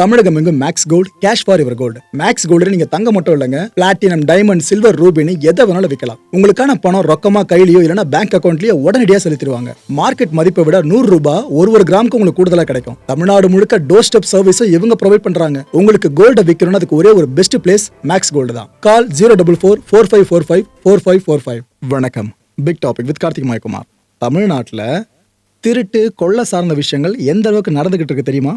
தமிழகம் எங்கும் Max gold cash for இவர் gold Max gold நீங்க தங்க மட்டும் இல்லைங்க. பிளாட்டினம் டைமண்ட் சில்வர் ரூபினி எதை வேணாலும் விற்கலாம் உங்களுக்கான பணம் ரொக்கமா கையிலயோ இல்லைன்னா பேங்க் அக்கௌண்ட்லயோ உடனடியாக செலுத்திடுவாங்க. மார்க்கெட் மதிப்பை விட நூறு ரூபாய் ஒரு ஒரு கிராமுக்கு உங்களுக்கு கூடுதலா கிடைக்கும். தமிழ்நாடு முழுக்க டோர் ஸ்டெப் சர்வீஸும் இவங்க ப்ரொவைட் பண்றாங்க. உங்களுக்கு கோல்ட விற்கணும்னு அதுக்கு ஒரே ஒரு பெஸ்ட் பிளேஸ் மேக்ஸ் கோல்டு தான். Call zero double four four five four five four five four five வணக்கம். Big topic with Karthik Mayakumar தமிழ்நாட்டில் திருட்டு கொள்ள சார்ந்த விஷயங்கள் எந்த அளவுக்கு நடந்துகிட்டு இருக்கு தெரியுமா?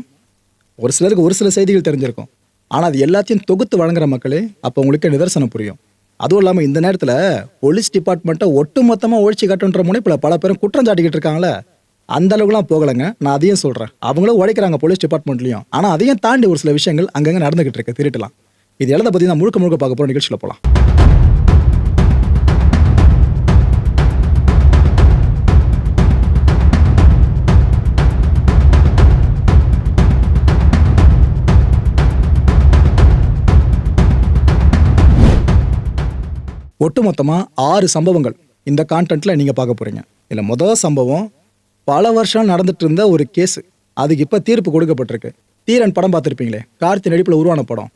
ஒரு சிலருக்கு ஒரு சில செய்திகள் தெரிஞ்சிருக்கும். ஆனால் அது எல்லாத்தையும் தொகுத்து வழங்குற மக்களே அப்போ உங்களுக்கு நிதர்சனம் புரியும். அதுவும் இல்லாமல் இந்த நேரத்தில் போலீஸ் டிபார்ட்மெண்ட்டை ஒட்டு மொத்தமாக ஒழிச்சு கட்டுன்ற முனைப்பில் பல பேரும் குற்றம் சாட்டிக்கிட்டு இருக்காங்களே அந்த அளவுக்குலாம் போகலைங்க. நான் அதையும் சொல்கிறேன் அவங்களும் உழைக்கிறாங்க போலீஸ் டிபார்ட்மெண்ட்லையும். ஆனால் அதையும் தாண்டி ஒரு சில விஷயங்கள் அங்கங்கே நடந்துகிட்டு இருக்கு. திருட்டலாம். இது எல்லாத்த பற்றி நான் முழுக்க முழுக்க பார்க்க போகிற நிகழ்ச்சியில் போகலாம் ஒட்டுமொத்தமாக ஆறு சம்பவங்கள் இந்த கான்டென்ட்டில் நீங்கள் பார்க்க போகிறீங்க இதில் முதல் சம்பவம் பல வருஷம் நடந்துட்டு இருந்த ஒரு கேஸு அதுக்கு இப்போ தீர்ப்பு கொடுக்கப்பட்டிருக்கு. தீரன் படம் பார்த்துருப்பீங்களே கார்த்தி நடிப்பில் உருவான படம்.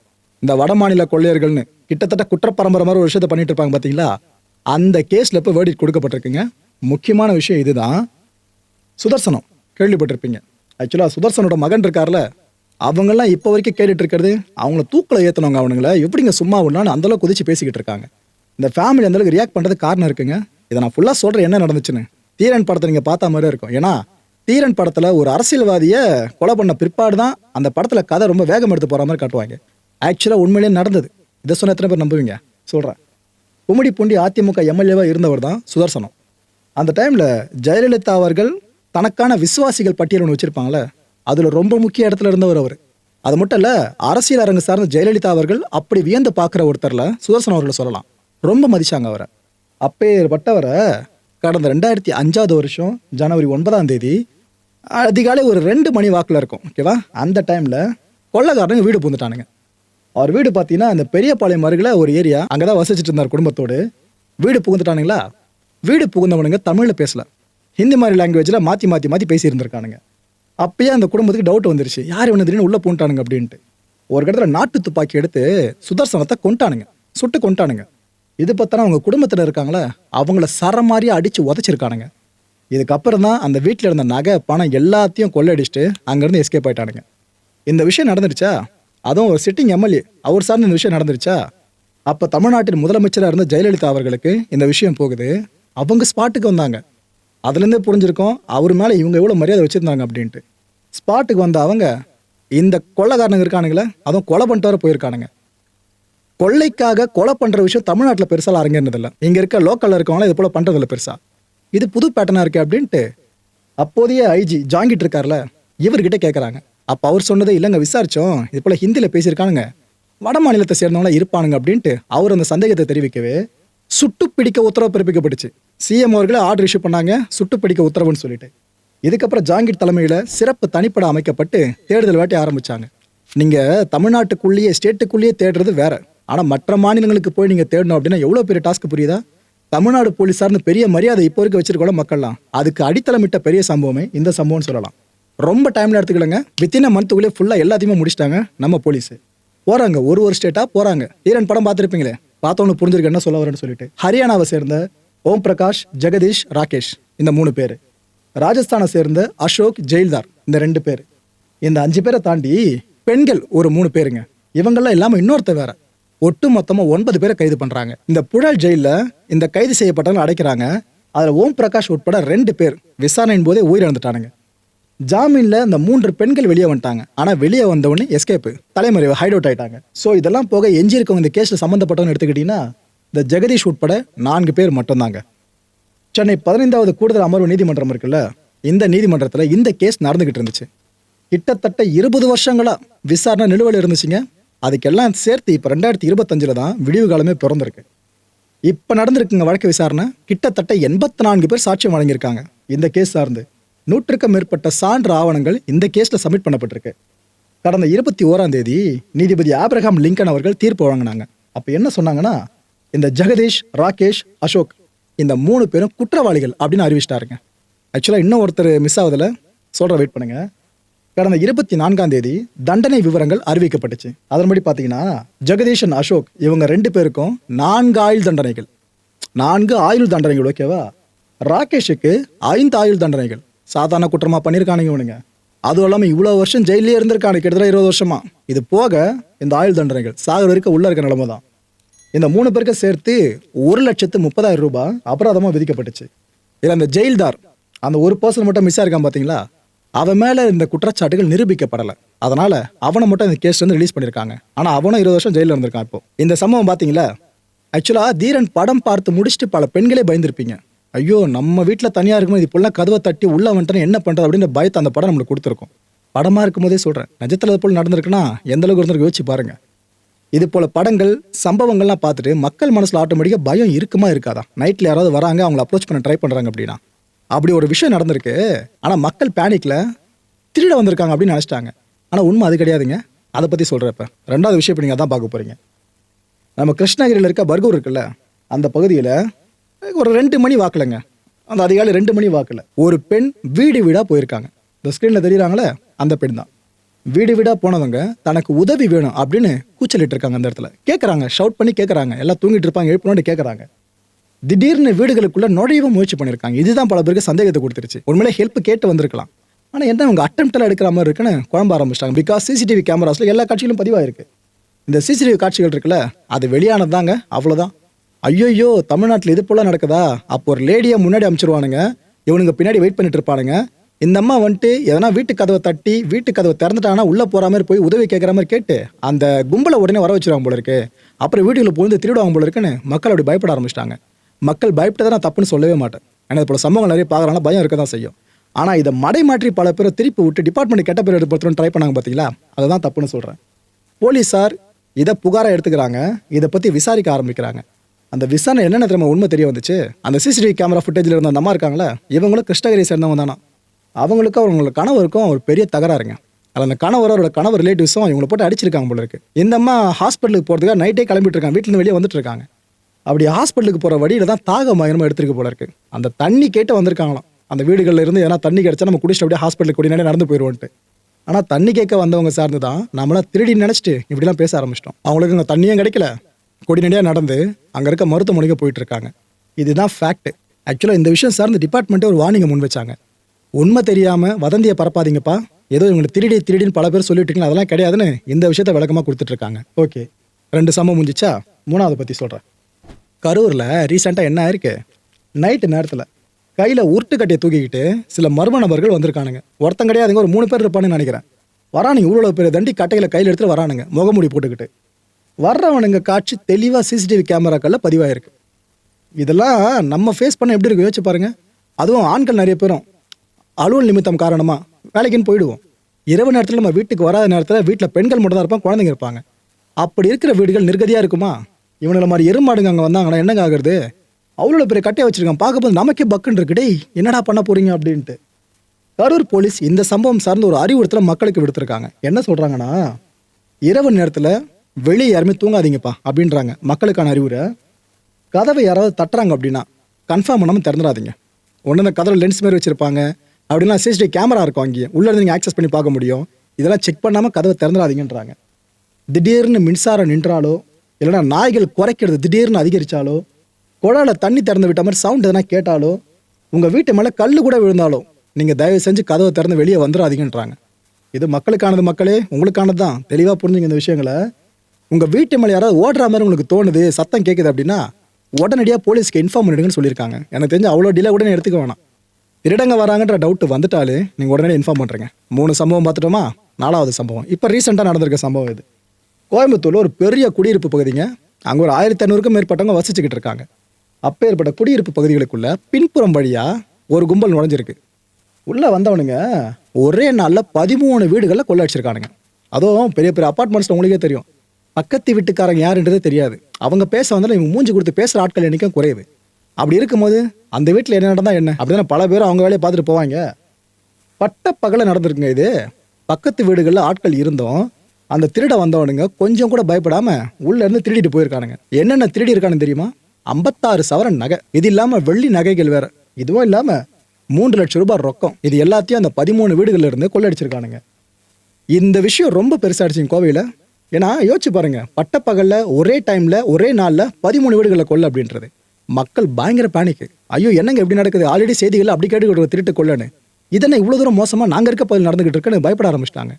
இந்த வடமாநில கொள்ளையர்கள்னு கிட்டத்தட்ட குற்றப்பரம்பரை மாதிரி ஒரு விஷயத்தை பண்ணிட்டு இருப்பாங்க பார்த்தீங்களா அந்த கேஸில் இப்போ வேர்டிட் கொடுக்கப்பட்டிருக்குங்க. முக்கியமான விஷயம் இதுதான். சுதர்சனம் கேள்விப்பட்டிருப்பீங்க. ஆக்சுவலாக சுதர்சனோட மகன் இருக்கார்ல அவங்கெல்லாம் இப்போ வரைக்கும் கேட்டுட்டு இருக்கிறது அவங்கள தூக்கில் ஏற்றினவங்க அவனுங்களை. எப்படிங்க சும்மா விடலான்னு அந்தளவுக்கு குதிச்சு பேசிக்கிட்டு இருக்காங்க. இந்த ஃபேமிலி அந்தளவுக்கு ரியாக்ட் பண்ணுறது காரணம் இருக்குங்க. இதை நான் ஃபுல்லாக சொல்கிறேன் என்ன நடந்துச்சுன்னு. தீரன் படத்தை நீங்கள் பார்த்த மாதிரி இருக்கும். ஏன்னா தீரன் படத்தில் ஒரு அரசியல்வாதியை கொலை பண்ண பிற்பாடு தான் அந்த படத்தில் கதை ரொம்ப வேகம் எடுத்து போகிற மாதிரி காட்டுவாங்க. ஆக்சுவலாக உண்மையிலேயே நடந்தது. இதை சொன்ன எத்தனை பேர் நம்புவீங்க? சொல்கிறேன் கும்மிடி பூண்டி அதிமுக எம்எல்ஏவாக இருந்தவர் தான் சுதர்சனம். அந்த டைமில் ஜெயலலிதா அவர்கள் தனக்கான விசுவாசிகள் பட்டியல் ஒன்று வச்சுருப்பாங்களே அதில் ரொம்ப முக்கிய இடத்துல இருந்தவர் அவர். அது மட்டும் இல்லை அரசியல் அரங்கு சார்ந்த ஜெயலலிதா அவர்கள் அப்படி வியந்து பார்க்குற ஒருத்தரில் சுதர்சன் அவர்களை சொல்லலாம். ரொம்ப மதிச்சாங்க அவரை. அப்பேற்பட்டவரை கடந்த ரெண்டாயிரத்தி அஞ்சாவது வருஷம் ஜனவரி ஒன்பதாம் தேதி அதிகாலை ஒரு ரெண்டு மணி வாக்கில் இருக்கும் ஓகேவா அந்த டைமில் கொள்ளைக்காரனுங்க வீடு பூந்துட்டானுங்க அவர் வீடு பார்த்தீங்கன்னா அந்த பெரியபாளையம் அருகில் ஒரு ஏரியா அங்கே தான் வசிச்சுட்டு இருந்தார் குடும்பத்தோடு. வீடு புகுந்துட்டானுங்களா? வீடு புகுந்தவனுங்க தமிழில் பேசலை. ஹிந்தி மாதிரி லாங்குவேஜில் மாற்றி மாற்றி மாற்றி பேசியிருந்திருக்கானுங்க. அப்பயே அந்த குடும்பத்துக்கு டவுட் வந்துருச்சு. யார் இவனு திடீர்னு உள்ளே பூண்டானுங்க அப்படின்ட்டு. ஒரு இடத்துல நாட்டு துப்பாக்கி எடுத்து சுதர்சனத்தை கொண்டானுங்க சுட்டு கொண்டானுங்க இது பார்த்தனா அவங்க குடும்பத்தில் இருக்காங்களே அவங்கள சர மாதிரி அடித்து உதச்சிருக்கானுங்க. இதுக்கப்புறம் தான் அந்த வீட்டில் இருந்த நகை பணம் எல்லாத்தையும் கொள்ளையடிச்சிட்டு அங்கேருந்து எஸ்கேப் ஆயிட்டானுங்க. இந்த விஷயம் நடந்துருச்சா? அதுவும் ஒரு சிட்டிங் எம்எல்ஏ அவர் சார்ந்த இந்த விஷயம் நடந்துருச்சா? அப்போ தமிழ்நாட்டின் முதலமைச்சராக இருந்த ஜெயலலிதா அவர்களுக்கு இந்த விஷயம் போகுது. அவங்க ஸ்பாட்டுக்கு வந்தாங்க. அதுலேருந்தே புரிஞ்சிருக்கோம் அவர் மேலே இவங்க எவ்வளோ மரியாதை வச்சுருந்தாங்க அப்படின்ட்டு. ஸ்பாட்டுக்கு வந்த அவங்க இந்த கொள்ளைக்காரனுங்க இருக்கானுங்களே அதுவும் கொலை பண்ணிட்டு வர போயிருக்கானுங்க. கொள்ளைக்காக கொலை பண்ணுற விஷயம் தமிழ்நாட்டில் பெருசாக அரங்கேறினதில்ல. இங்கே இருக்க லோக்கலில் இருக்கவங்களாம் இது போல் பண்ணுறதில்ல பெருசாக இது புது பேட்டர்னா இருக்கு அப்படின்ட்டு அப்போதைய ஐஜி ஜாங்கிட்டு இருக்கார்ல இவர்கிட்ட கேட்குறாங்க அப்போ அவர் சொன்னதே இல்லைங்க விசாரிச்சோம். இது போல் ஹிந்தியில் பேசியிருக்கானுங்க. வட மாநிலத்தை சேர்ந்தவங்களாம் இருப்பானுங்க அப்படின்ட்டு அவர் அந்த சந்தேகத்தை தெரிவிக்கவே சுட்டு பிடிக்க உத்தரவு பிறப்பிக்கப்பட்டுச்சு. சிஎம் அவர்களே ஆர்டர் இஷ்யூ பண்ணாங்க சுட்டு பிடிக்க உத்தரவுன்னு சொல்லிட்டு. இதுக்கப்புறம் ஜாங்கிட் தலைமையில் சிறப்பு தனிப்பட அமைக்கப்பட்டு தேடுதல் வேட்டை ஆரம்பித்தாங்க நீங்கள் தமிழ்நாட்டுக்குள்ளேயே ஸ்டேட்டுக்குள்ளேயே தேடுறது வேறு. ஆனால் மற்ற மாநிலங்களுக்கு போய் நீங்கள் தேடணும் அப்படின்னா எவ்வளோ பெரிய டாஸ்க் புரியுதா? தமிழ்நாடு போலீஸார்னு பெரிய மரியாதை இப்போ வரைக்கும் வச்சிருக்கோம் மக்கள்லாம். அதுக்கு அடித்தளமிட்ட பெரிய சம்பவமே இந்த சம்பவம்னு சொல்லலாம். ரொம்ப டைம்ல எடுத்துக்கலங்க. வித்தின் அ மந்த்துக்குள்ளே ஃபுல்லாக எல்லாத்தையுமே முடிச்சிட்டாங்க நம்ம போலீஸ். போகிறாங்க ஒரு ஒரு ஸ்டேட்டாக போகிறாங்க ஈரன் படம் பார்த்துருப்பீங்களே? பார்த்தவனு புரிஞ்சிருக்க என்ன சொல்ல வரேன்னு சொல்லிட்டு. ஹரியானாவை சேர்ந்த ஓம் பிரகாஷ் ஜெகதீஷ் ராகேஷ் இந்த மூணு பேர். ராஜஸ்தானை சேர்ந்த அசோக் ஜெயில்தார் இந்த ரெண்டு பேர். இந்த அஞ்சு பேரை தாண்டி பெண்கள் ஒரு மூணு பேருங்க. இவங்கெல்லாம் இல்லாமல் இன்னொருத்த வேற. ஒட்டு மொத்தமா ஒன்பது பேரை கைது பண்றாங்க. இந்த புழல் ஜெயில இந்த கைது செய்யப்பட்டவங்க அடைக்கிறாங்க. அதுல ஓம் பிரகாஷ் உட்பட ரெண்டு பேர் விசாரணையின் போதே உயிரிழந்துட்டானுங்க. ஜாமீன்ல இந்த மூன்று பெண்கள் வெளியே வந்துட்டாங்க. ஆனா வெளியே வந்தவொடனே எஸ்கேப் தலைமறைவு ஹைட் அவுட் ஆயிட்டாங்க. ஸோ இதெல்லாம் போக எஞ்சி இருக்கவங்க இந்த கேஸ்ல சம்மந்தப்பட்டவங்க எடுத்துக்கிட்டீங்கன்னா இந்த ஜெகதீஷ் உட்பட நான்கு பேர் மட்டும்தாங்க. சென்னை பதினைந்தாவது கூடுதல் அமர்வு நீதிமன்றம் இருக்குல்ல இந்த நீதிமன்றத்தில் இந்த கேஸ் நடந்துகிட்டு இருந்துச்சு. கிட்டத்தட்ட இருபது வருஷங்களா விசாரணை நிலுவையில் இருந்துச்சுங்க. அதுக்கெல்லாம் சேர்த்து இப்போ ரெண்டாயிரத்தி இருபத்தஞ்சில் தான் விடிவு காலமே பிறந்திருக்கு. இப்போ நடந்திருக்குங்க வழக்கு விசாரணை. கிட்டத்தட்ட எண்பத்தி நான்கு பேர் சாட்சியம் வழங்கியிருக்காங்க இந்த கேஸ் சார்ந்து. நூற்றுக்கும் மேற்பட்ட சான்று ஆவணங்கள் இந்த கேஸில் சப்மிட் பண்ணப்பட்டிருக்கு. கடந்த இருபத்தி ஓராம் தேதி நீதிபதி ஆப்ரஹாம் லிங்கன் அவர்கள் தீர்ப்பு வழங்கினாங்க. அப்போ என்ன சொன்னாங்கன்னா இந்த ஜெகதீஷ் ராகேஷ் அசோக் இந்த மூணு பேரும் குற்றவாளிகள் அப்படின்னு அறிவிச்சிட்டாருங்க. ஆக்சுவலாக இன்னும் ஒருத்தர் மிஸ் ஆகுதில்ல சொல்கிற வெயிட் பண்ணுங்கள் கடந்த இருபத்தி நான்காம் தேதி தண்டனை விவரங்கள் அறிவிக்கப்பட்டுச்சு. அதன்படி பார்த்தீங்கன்னா ஜெகதீஷன் அசோக் இவங்க ரெண்டு பேருக்கும் நான்கு ஆயுள் தண்டனைகள். நான்கு ஆயுள் தண்டனைகள் ஓகேவா ராகேஷுக்கு ஐந்து ஆயுள் தண்டனைகள். சாதாரண குற்றமாக பண்ணியிருக்கானுங்க இவனுங்க. அதுவும் இல்லாமல் இவ்வளோ வருஷம் ஜெயிலே இருந்திருக்கானு கிட்டத்தட்ட இருபது வருஷமா. இது போக இந்த ஆயுள் தண்டனைகள் சாகர் வரைக்கும் உள்ள இருக்க நிலைமை தான். இந்த மூணு பேருக்கு சேர்த்து ஒரு லட்சத்து முப்பதாயிரம் ரூபாய் அபராதமாக விதிக்கப்பட்டுச்சு. இதில் அந்த ஜெயில்தார் அந்த ஒரு பர்சன் மட்டும் மிஸ் ஆயிருக்கான் பார்த்தீங்களா? அவன் மேலே இந்த குற்றச்சாட்டுகள் நிரூபிக்கப்படலை. அதனால அவனை மட்டும் இந்த கேஸ் வந்து ரிலீஸ் பண்ணியிருக்காங்க ஆனால் அவனும் இருபது வருஷம் ஜெயிலில் இருந்திருக்கான் இப்போ. இந்த சம்பவம் பார்த்தீங்களா ஆக்சுவலாக தீரன் படம் பார்த்து முடிச்சுட்டு பல பெண்களே பயந்துருப்பீங்க. ஐயோ நம்ம வீட்டில் தனியாக இருக்கும்போது இது இப்படிலாம் கதவை தட்டி உள்ள வந்துட்டு என்ன பண்ணுறது அப்படின்னு பயத்தை அந்த படம் நம்மளுக்கு கொடுத்துருக்கோம். படமாக இருக்கும்போதே சொல்கிறேன் நிஜத்தில் அது போல் நடந்திருக்குன்னா எந்த அளவுக்கு இருந்திருக்கு யோசிச்சு பாருங்கள் இது போல் படங்கள் சம்பவங்கள்லாம் பார்த்துட்டு மக்கள் மனசில் ஆட்டோமேட்டிக்காக பயம் இருக்குமா இருக்காதா? நைட்டில் யாராவது வராங்க அவங்கள அப்ரோச் பண்ண ட்ரை பண்ணுறாங்க அப்படின்னா. அப்படி ஒரு விஷயம் நடந்திருக்கு. ஆனால் மக்கள் பேனிக்கில் திருட வந்திருக்காங்க அப்படின்னு நினச்சிட்டாங்க. ஆனால் உண்மை அது கிடையாதுங்க. அதை பற்றி சொல்கிறேன் இப்போ. ரெண்டாவது விஷயம் இப்போ நீங்கள் அதான் பார்க்க போகிறீங்க நம்ம கிருஷ்ணகிரியில் இருக்க பர்கூர் இருக்குல்ல அந்த பகுதியில் ஒரு ரெண்டு மணி வாக்கலைங்க. அந்த அதிகாலை ரெண்டு மணி வாக்கில் ஒரு பெண் வீடு வீடாக போயிருக்காங்க. இந்த ஸ்க்ரீனில் தெரியுறாங்களே அந்த பெண் தான். வீடு வீடாக போனவங்க தனக்கு உதவி வேணும் அப்படின்னு கூச்சலிட்டு இருக்காங்க அந்த இடத்துல. கேட்குறாங்க ஷவுட் பண்ணி கேட்குறாங்க எல்லாம் தூங்கிட்டு இருப்பாங்க எழுப்பணும்னு கேட்குறாங்க திடீர்னு வீடுகளுக்குள்ள நுழையவும் முயற்சி பண்ணியிருக்காங்க. இதுதான் பல பேருக்கு சந்தேகத்தை கொடுத்துருச்சு. உண்மையிலே ஹெல்ப் கேட்டு வந்திருக்கலாம். ஆனால் என்ன அவங்க அட்டம்ப்டில் எடுக்கிற மாதிரி இருக்குன்னு குழம்ப ஆரம்பிச்சிட்டாங்க. பிகாஸ் சிசிடிவி கேமராஸில் எல்லா காட்சிகளும் பதிவாயிருக்கு. இந்த சிசிடிவி காட்சிகள் இருக்குல்ல அது வெளியானது தாங்க அவ்வளோதான் ஐயோயோ தமிழ்நாட்டில் இது போல நடக்குதா? அப்போ ஒரு லேடியை முன்னாடி அமைச்சிருவானுங்க. இவனுங்க பின்னாடி வெயிட் பண்ணிட்டு இருப்பானுங்க. இந்த அம்மா வந்துட்டு எதனா வீட்டு கதவை தட்டி வீட்டு கதவை திறந்துட்டாங்கன்னா உள்ளே போகிற மாதிரி போய் உதவி கேட்குற மாதிரி கேட்டு அந்த கும்பலை உடனே வர வச்சிருவாங்க போல இருக்கு. அப்புறம் வீட்டுக்குள்ள புகுந்து திருடுவாங்க போல இருக்குன்னு மக்கள் அப்படி பயப்பட ஆரம்பிச்சிட்டாங்க. மக்கள் பயப்பட்டதை நான் தப்புன்னு சொல்லவே மாட்டேன். ஏன்னா இது போல சம்பவங்கள் நிறைய பார்க்குறாங்க பயம் இருக்க தான் செய்யும். ஆனால் இதை மடை மாற்றி பல பேரை திருப்பி விட்டு டிபார்ட்மெண்ட் கெட்ட பேர் எடுத்து ட்ரை பண்ணாங்க பார்த்தீங்களா அதை தான் தப்புன்னு சொல்கிறேன் போலீஸார் இதை புகாராக எடுத்துக்கிறாங்க. இதை பற்றி விசாரிக்க ஆரம்பிக்கிறாங்க. அந்த விசாரணை என்னென்ன திறமை உண்மை தெரிய வந்துச்சு? அந்த சிசிடிவி கேமரா ஃபுட்டேஜில் இருந்த அந்த அம்மா இருக்காங்களே இவங்களும் கிருஷ்ணகிரி சேர்ந்தவங்க தானா? அவங்களுக்கும் அவங்களோட கணவருக்கும் ஒரு பெரிய தகராறுங்க அதில் அந்த கணவர் அவரோட கணவர் ரிலேட்டிவ்ஸும் இவங்களை போட்டு அடிச்சிருக்காங்க போல இருக்கு. இந்த அம்மா ஹாஸ்பிட்டலுக்கு போகிறதுக்காக நைட்டே கிளம்பிட்டு இருக்காங்க. வீட்டிலேருந்து வெளியே வந்துட்டு இருக்காங்க. அப்படி ஹாஸ்பிட்டலுக்கு போகிற வழியில தான் தாக மயனமாக எடுத்துருக்கு போல இருக்கு. அந்த தண்ணி கேட்டு வந்திருக்காங்களாம். அந்த வீடுகளில் இருந்து ஏன்னா தண்ணி கிடச்சா நம்ம குடிச்சிட்டு அப்படியே ஹாஸ்பிட்டலுக்கு கொடி நடந்து போயிடுவோன்ட்டு ஆனால் தண்ணி கேட்க வந்தவங்க சார்ந்து தான் நம்மளாம் திருடி நினச்சிட்டு இப்படிலாம் பேச ஆரம்பிச்சிட்டோம். அவங்களுக்கு அங்கே தண்ணியும் கிடைக்கல. கொடிநடியாக நடந்து அங்கே இருக்க மருத்துவமனைக்கு போயிட்டு இருக்காங்க. இதுதான் ஃபேக்ட் ஆக்சுவலாக இந்த விஷயம் சார்ந்து டிபார்ட்மெண்ட்டே ஒரு வார்னிங்கை முன் வச்சாங்க. உண்மை தெரியாமல் வதந்தியை பரப்பாதீங்கப்பா. ஏதோ இவங்களை திருடி திருடின்னு பல பேர் சொல்லிட்டு இருக்கீங்களா அதெல்லாம் கிடையாதுன்னு இந்த விஷயத்த விளக்கமாக கொடுத்துட்ருக்காங்க ஓகே ரெண்டு சம்பவம் முடிஞ்சிச்சா? மூணாவது பற்றி சொல்கிறேன் கரூரில் ரீசெண்டாக என்ன ஆயிருக்கு? நைட்டு நேரத்தில் கையில் உருட்டு கட்டியை தூக்கிக்கிட்டு சில மர்ம நபர்கள் வந்திருக்கானுங்க. ஒருத்தன் கிடையாதுங்க ஒரு மூணு பேர் இருப்பானுன்னு நினைக்கிறேன். வரானுங்க இவ்வளோ பெரிய தண்டி கட்டையில் கையில் எடுத்துட்டு வரானுங்க முகமூடி போட்டுக்கிட்டு. வர்றவனுங்க காட்சி தெளிவாக சிசிடிவி கேமராக்களில் பதிவாயிருக்கு. இதெல்லாம் நம்ம ஃபேஸ் பண்ண எப்படி இருக்கு? யோசிச்சு பாருங்கள் அதுவும் ஆண்கள் நிறைய பேரும். அலுவல் நிமித்தம் காரணமாக வேலைக்குன்னு போயிடுவோம். இரவு நேரத்தில் நம்ம வீட்டுக்கு வராத நேரத்தில் வீட்டில் பெண்கள் மட்டும் தான் இருப்பாங்க குழந்தைங்க இருப்பாங்க. அப்படி இருக்கிற வீடுகள் நிர்கதியாக இருக்குமா? இவனுங்களை மாதிரி எருமாடுங்க அங்கே வந்தாங்கன்னா என்னங்க ஆகுறது? அவ்வளோ பெரிய கட்டையை வச்சுருக்கான். பார்க்கும்போது நமக்கே பக்குன்னு இருக்கு. டேய் என்னடா பண்ண போறீங்க அப்படின்ட்டு. கரூர் போலீஸ் இந்த சம்பவம் சார்ந்த ஒரு அறிவுறுத்தலை மக்களுக்கு விடுத்திருக்காங்க. என்ன சொல்கிறாங்கன்னா இரவு நேரத்தில் வெளியே யாருமே தூங்காதீங்கப்பா அப்படின்றாங்க மக்களுக்கான அறிவுரை. கதவை யாராவது தட்டுறாங்க அப்படின்னா கன்ஃபார்ம் பண்ணாமல் திறந்துடாதீங்க. ஒன்று இந்த கதவை லென்ஸ் மாதிரி வச்சுருப்பாங்க. அப்படின்னா சிசிடிவி கேமரா இருக்கும் அங்கேயே. உள்ளே இருந்து நீங்கள் ஆக்சஸ் பண்ணி பார்க்க முடியும். இதெல்லாம் செக் பண்ணாமல் கதவை திறந்துடாதீங்கன்றாங்க. திடீர்னு மின்சாரம் நின்றாலோ இல்லைன்னா நாய்கள் குறைக்கிறது திடீர்னு அதிகரித்தாலோ குழால தண்ணி திறந்து விட்ட மாதிரி சவுண்ட் எதனா கேட்டாலோ உங்கள் வீட்டு மேலே கல் கூட விழுந்தாலோ நீங்கள் தயவு செஞ்சு கதவை திறந்து வெளியே வந்துடாதீங்கன்றாங்க. இது மக்களுக்கானது மக்களே உங்களுக்கானது தான். தெளிவாக புரிஞ்சுங்க இந்த விஷயங்களை. உங்கள் வீட்டு மேலே யாராவது ஓடுற மாதிரி உங்களுக்கு தோணுது சத்தம் கேட்குது அப்படின்னா உடனடியாக போலீஸ்க்கு இன்ஃபார்ம் பண்ணிடுங்கன்னு சொல்லியிருக்காங்க. எனக்கு தெரிஞ்சு அவ்வளோ டிலே உடனே எடுத்துக்க வேணாம். திருடங்க வராங்கன்ற டவுட் வந்துட்டாலே நீங்கள் உடனே இன்ஃபார்ம் பண்ணுறேங்க மூணு சம்பவம் பார்த்துட்டோமா? நாலாவது சம்பவம். இப்போ ரீசெண்டாக நடந்திருக்க சம்பவம் இது. கோயம்புத்தூரில் ஒரு பெரிய குடியிருப்பு பகுதிங்க. அங்கே ஒரு ஆயிரத்தி ஐநூறுக்கும் மேற்பட்டவங்க வசிச்சுக்கிட்டு இருக்காங்க. அப்பேற்பட்ட குடியிருப்பு பகுதிகளுக்குள்ள பின்புறம் வழியாக ஒரு கும்பல் நுழைஞ்சிருக்கு. உள்ளே வந்தவனுங்க ஒரே நாளில் பதிமூணு வீடுகளில் கொள்ள அடிச்சிருக்கானுங்க அதுவும் பெரிய பெரிய அப்பார்ட்மெண்ட்ஸில் உங்களுக்கே தெரியும். பக்கத்து வீட்டுக்காரங்க யாருன்றதே தெரியாது. அவங்க பேச வந்தாலும் இவங்க மூஞ்சி கொடுத்து பேசுகிற ஆட்கள் எண்ணிக்கும் குறைவு அப்படி இருக்கும்போது அந்த வீட்டில் என்ன நடந்தால் என்ன? அப்படின்னா பல பேரும் அவங்க வேலையை பார்த்துட்டு போவாங்க. பட்ட பகலை நடந்திருக்குங்க இது. பக்கத்து வீடுகளில் ஆட்கள் இருந்தோம். அந்த திருட வந்தவனுங்க கொஞ்சம் கூட பயப்படாம உள்ள இருந்து திருடிட்டு போயிருக்கானுங்க. என்னென்ன திருடி இருக்கானு தெரியுமா? ஐம்பத்தாறு சவரன் நகை. இது இல்லாம வெள்ளி நகைகள் வேற. இதுவும் இல்லாம மூன்று லட்சம் ரூபாய் ரொக்கம். இது எல்லாத்தையும் அந்த பதிமூணு வீடுகள்ல இருந்து கொள்ளடிச்சிருக்கானுங்க. இந்த விஷயம் ரொம்ப பெருசாகிடுச்சிங்க கோவையில். ஏன்னா யோசிச்சு பாருங்க. பட்டப்பகல்ல ஒரே டைம்ல ஒரே நாளில் பதிமூணு வீடுகளை கொள்ள அப்படின்றது. மக்கள் பயங்கர பேனிக்கு ஐயோ என்னங்க இப்படி நடக்குது? ஆல்ரெடி செய்திகள் அப்படி கேட்டுக்கிட்டு திருட்டு கொள்ளன்னு. இதென்ன இவ்வளோ தூரம் மோசமாக நாங்கள் இருக்க பதில் நடந்துகிட்டு இருக்குன்னு பயப்பட ஆரம்பிச்சிட்டாங்க.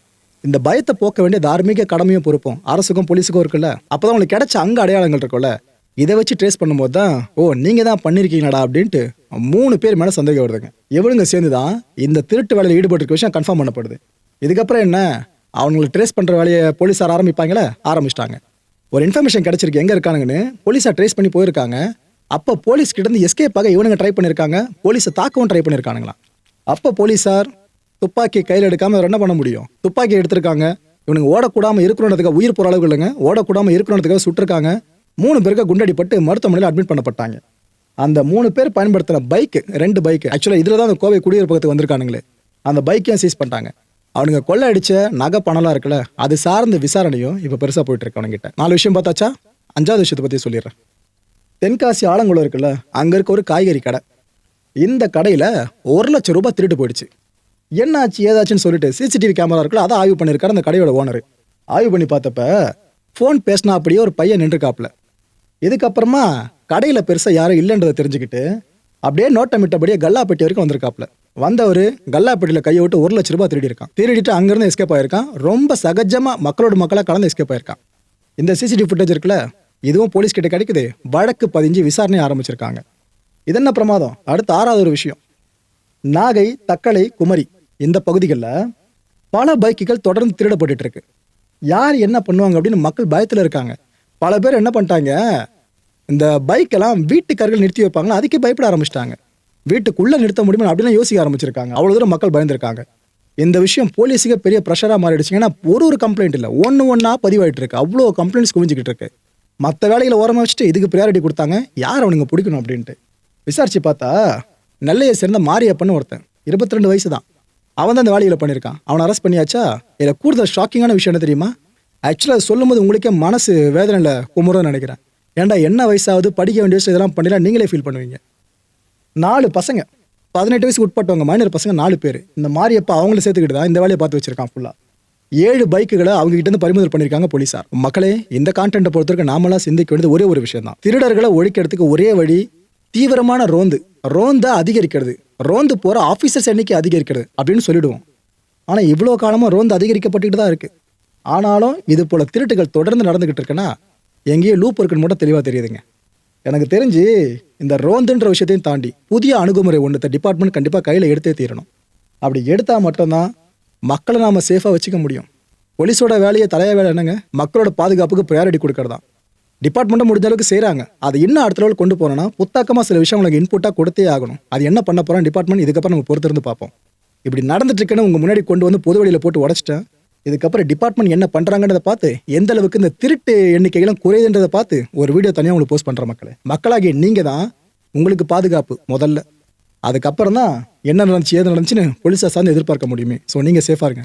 இந்த பயத்தை போக்க வேண்டிய தார்மீக கடமையும் பொறுப்பும் அரசுக்கும் போலீஸுக்கும் இருக்குல்ல? அப்பதான் உங்களுக்கு கிடைச்ச அங்க அடையாளங்கள் இருக்கும்ல? இதை வச்சு ட்ரேஸ் பண்ணும்போது தான் ஓ நீங்க தான் பண்ணியிருக்கீங்களாடா அப்படின்ட்டு மூணு பேர் மேல சந்தேகம் வருதுங்க. இவனுங்க சேர்ந்து தான் இந்த திருட்டு வேலையில் ஈடுபட்டிருக்க விஷயம் கன்ஃபார்ம் பண்ணப்படுது. இதுக்கப்புறம் என்ன? அவங்களை ட்ரேஸ் பண்ற வேலையை போலீஸார் ஆரம்பிப்பாங்களே? ஆரம்பிச்சிட்டாங்க. ஒரு இன்ஃபர்மேஷன் கிடைச்சிருக்கு. எங்க இருக்கானுங்கன்னு போலீஸார் ட்ரேஸ் பண்ணி போயிருக்காங்க. அப்போ போலீஸ் கிட்ட இருந்து எஸ்கேப் ஆக இவனுங்க ட்ரை பண்ணிருக்காங்க. போலீஸை தாக்கவும் ட்ரை பண்ணிருக்கானுங்களாம். அப்போ போலீஸார் துப்பாக்கி கையில் எடுக்காம என்ன பண்ண முடியும்? துப்பாக்கி எடுத்திருக்காங்க. இவனுங்க ஓடக்கூடாம இருக்கணுன்றதுக்காக உயிர் போற அளவுக்கு இல்லைங்க. ஓடக்கூடாம இருக்கணுன்றதுக்காக சுட்டிருக்காங்க. மூணு பேருக்கு குண்டடிப்பட்டு மருத்துவமனையில் அட்மிட் பண்ணப்பட்டாங்க. அந்த மூணு பேர் பயன்படுத்தின பைக்கு ரெண்டு பைக் ஆக்சுவலாக இதில் தான் அந்த கோவை குடியிருப்பகத்துக்கு வந்திருக்கானுங்களே. அந்த பைக்கையும் சீஸ் பண்ணிட்டாங்க? அவனுங்க கொள்ளை அடிச்ச நகை பணம்லாம் இருக்குல்ல அது சார்ந்த விசாரணையும் இப்போ பெருசாக போயிட்டு இருக்கு அவனுங்கிட்ட. நாலு விஷயம் பார்த்தாச்சா? அஞ்சாவது விஷயத்தை பற்றி சொல்லிடுறேன். தென்காசி ஆலங்குளம் இருக்குல்ல அங்கே இருக்க ஒரு காய்கறி கடை. இந்த கடையில் ஒரு லட்சம் ரூபாய் திருட்டு போயிடுச்சு. என்னாச்சு ஏதாச்சுன்னு சொல்லிட்டு சிசிடிவி கேமரா இருக்குல்ல அதை ஆய்வு பண்ணியிருக்காரு அந்த கடையோட ஓனர் ஆய்வு பண்ணி பார்த்தப்ப ஃபோன் பேசினா அப்படியே ஒரு பையன் நின்றுக்காப்புல இதுக்கப்புறமா கடையில் பெருசாக யாரும் இல்லைன்றதை தெரிஞ்சுக்கிட்டு அப்படியே நோட்டமிட்டபடியே கல்லாப்பட்டி வரைக்கும் வந்திருக்காப்புல. வந்தவர் கல்லாப்பட்டியில் கையை விட்டு ஒரு லட்ச ரூபாய் திருடி இருக்கான் திருடிட்டு அங்கேருந்து எஸ்கேப் ஆயிருக்கான். ரொம்ப சகஜமாக மக்களோட மக்களாக கலந்து எஸ்கேப் ஆயிருக்கான். இந்த சிசிடிவி ஃபுட்டேஜ் இருக்குல்ல இதுவும் போலீஸ் கிட்ட கிடைக்குது. வழக்கு பதிஞ்சு விசாரணை ஆரம்பிச்சிருக்காங்க. இது என்ன பிரமாதம்? அடுத்த ஆறாவது ஒரு விஷயம். நாகை தக்கலை குமரி. இந்த பகுதிகளில் பல பைக்குகள் தொடர்ந்து திருடப்பட்டு இருக்கு யார் என்ன பண்ணுவாங்க அப்படின்னு மக்கள் பயத்தில் இருக்காங்க. பல பேர் என்ன பண்ணிட்டாங்க? இந்த பைக்கெல்லாம் வீட்டுக்காரர்கள் நிறுத்தி வைப்பாங்களா அதுக்கே பயப்பட ஆரம்பிச்சிட்டாங்க. வீட்டுக்குள்ளே நிறுத்த முடியுமா அப்படிலாம் யோசிக்க ஆரம்பிச்சிருக்காங்க. அவ்வளோ தூரம் மக்கள் பயந்துருக்காங்க. இந்த விஷயம் போலீஸுக்கு பெரிய ப்ரெஷராக மாறிடுச்சு ஏன்னா ஒரு ஒரு கம்ப்ளைண்ட் இல்லை. ஒன்று ஒன்றா பதிவாயிட்டு இருக்கு அவ்வளோ கம்ப்ளைண்ட்ஸ் குவிஞ்சிக்கிட்டு இருக்கு மற்ற வேலைகளை ஓரமாக வச்சுட்டு இதுக்கு ப்ரியாரிட்டி கொடுத்தாங்க. யார் அவனுங்க பிடிக்கணும் அப்படின்ட்டு. விசாரிச்சு பார்த்தா நெல்லையை சேர்ந்த மாரியப்பன்னு ஒருத்தன். இருபத்தி ரெண்டு வயசு தான். அவன் தான் அந்த வேலையில் பண்ணியிருக்கான். அவனை அரெஸ்ட் பண்ணியாச்சா? இதில் கூடுதல் ஷாக்கிங்கான விஷயம் என்ன தெரியுமா? ஆக்சுவலாக சொல்லும்போது உங்களுக்கே மனசு வேதனையில் குமுறன்னு நினைக்கிறேன். ஏன்டா என்ன வயசாவது படிக்க வேண்டிய விஷயம் இதெல்லாம் பண்ணிடலாம் நீங்களே ஃபீல் பண்ணுவீங்க. நாலு பசங்க. பதினெட்டு வயசுக்கு உட்பட்டவங்க மைனர் பசங்க நாலு பேர். இந்த மாரியப்பா அவங்கள சேர்த்துக்கிட்டு தான் இந்த வேலையை பார்த்து வச்சிருக்கான் ஃபுல்லாக ஏழு பைக்குகளை அவங்க கிட்ட இருந்து பறிமுதல் பண்ணியிருக்காங்க போலீஸார். மக்களே இந்த கான்டென்ட்டை பொறுத்தவரைக்கும் நாமெல்லாம் சிந்திக்க வேண்டியது ஒரே ஒரு விஷயம் தான் திருடர்களை ஒழிக்கிறதுக்கு ஒரே வழி தீவிரமான ரோந்து. ரோந்த அதிகரிக்கிறது. ரோந்து போற ஆஃபீஸர்ஸ் எண்ணிக்கை அதிகரிக்கிறது அப்படின்னு சொல்லிடுவோம். ஆனா இவ்வளோ காலமாக ரோந்து அதிகரிக்கப்பட்டுக்கிட்டு தான் இருக்கு. ஆனாலும் இது போல திருட்டுகள் தொடர்ந்து நடந்துகிட்டு இருக்குன்னா எங்கேயோ லூப் இருக்குன்னு மட்டும் தெளிவாக தெரியுதுங்க. எனக்கு தெரிஞ்சு இந்த ரோந்துன்ற விஷயத்தையும் தாண்டி புதிய அணுகுமுறை ஒன்றத்தை டிபார்ட்மெண்ட் கண்டிப்பாக கையில் எடுத்தே தீரணும். அப்படி எடுத்தால் மட்டும்தான் மக்களை நாம் சேஃபாக வச்சுக்க முடியும். போலீஸோட வேலையை தலைய வேலை என்னங்க? மக்களோட பாதுகாப்புக்கு ப்ரையாரிட்டி கொடுக்கறதான் டிபார்ட்மெண்ட்டும் முடிஞ்ச அளவுக்கு செய்கிறாங்க அது இன்னும் அடுத்த லெவல் கொண்டு போனோம்னா புத்தாக்கமாக சில விஷயம் உங்களுக்கு இன்புட்டாக கொடுத்தே ஆகணும். அது என்ன பண்ண போகிறோம் டிபார்ட்மெண்ட் இதுக்கப்புறம் நம்ம பொறுத்திருந்து பார்ப்போம். இப்படி நடந்துட்டுருக்குன்னு உங்கள் முன்னாடி கொண்டு வந்து பொது வழியில் போட்டு உடச்சிட்டேன். இதுக்கப்புறம் டிபார்ட்மெண்ட் என்ன பண்ணுறாங்கன்றத பார்த்து எந்த அளவுக்கு இந்த திருட்டு எண்ணிக்கைகளும் குறையுதுன்றதை பார்த்து ஒரு வீடியோ தனியாக உங்களுக்கு போஸ்ட் பண்ணுற மக்களே. மக்களாகிய நீங்கள் தான் உங்களுக்கு பாதுகாப்பு முதல்ல. அதுக்கப்புறம் தான் என்ன நடந்துச்சு ஏது நடந்துச்சுன்னு போலீஸாக சார்ந்து எதிர்பார்க்க முடியுமே. ஸோ நீங்கள் சேஃபாக இருங்க.